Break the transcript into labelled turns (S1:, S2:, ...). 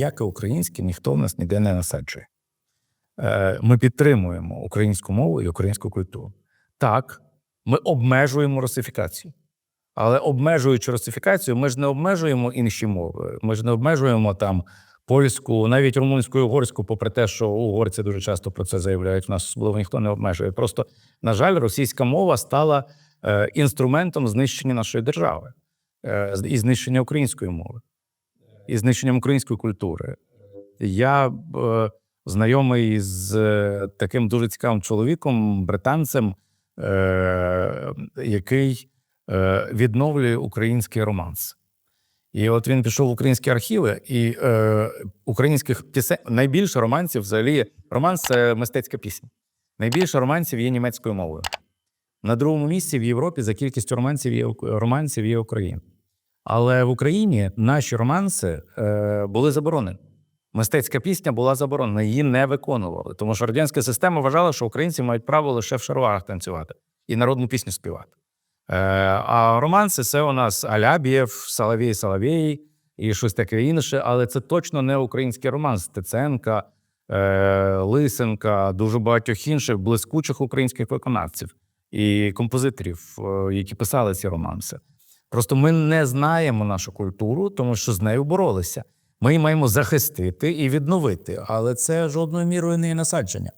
S1: ніяке українське ніхто в нас ніде не насаджує. Е, Ми підтримуємо українську мову і українську культуру. Так, ми обмежуємо русифікацію. Але обмежуючи русифікацію, ми ж не обмежуємо інші мови. Ми ж не обмежуємо там польську, навіть румунську і угорську, попри те, що угорці дуже часто про це заявляють. У нас особливо ніхто не обмежує. Просто, на жаль, російська мова стала е, інструментом знищення нашої держави е, і знищення української мови, і знищенням української культури. Я е, знайомий з е, таким дуже цікавим чоловіком, британцем, е, який е, відновлює український романс. І от він пішов в українські архіви, і е, українських пісень найбільше романсів взагалі романс це мистецька пісня. Найбільше романсів є німецькою мовою. На другому місці в Європі за кількістю романсів є, романсів є Україна. Але в Україні наші романси е, були заборонені. Мистецька пісня була заборонена, її не виконували. Тому що радянська система вважала, що українці мають право лише в шароварах танцювати і народну пісню співати. Е, а романси це у нас Алябєв, Соловій Соловій і щось таке інше, але це точно не український романс. Стеценка, е, Лисенка, дуже багатьох інших блискучих українських виконавців і композиторів, е, які писали ці романси. Просто ми не знаємо нашу культуру, тому що з нею боролися. Ми її маємо захистити і відновити, але це жодною мірою не є насадження.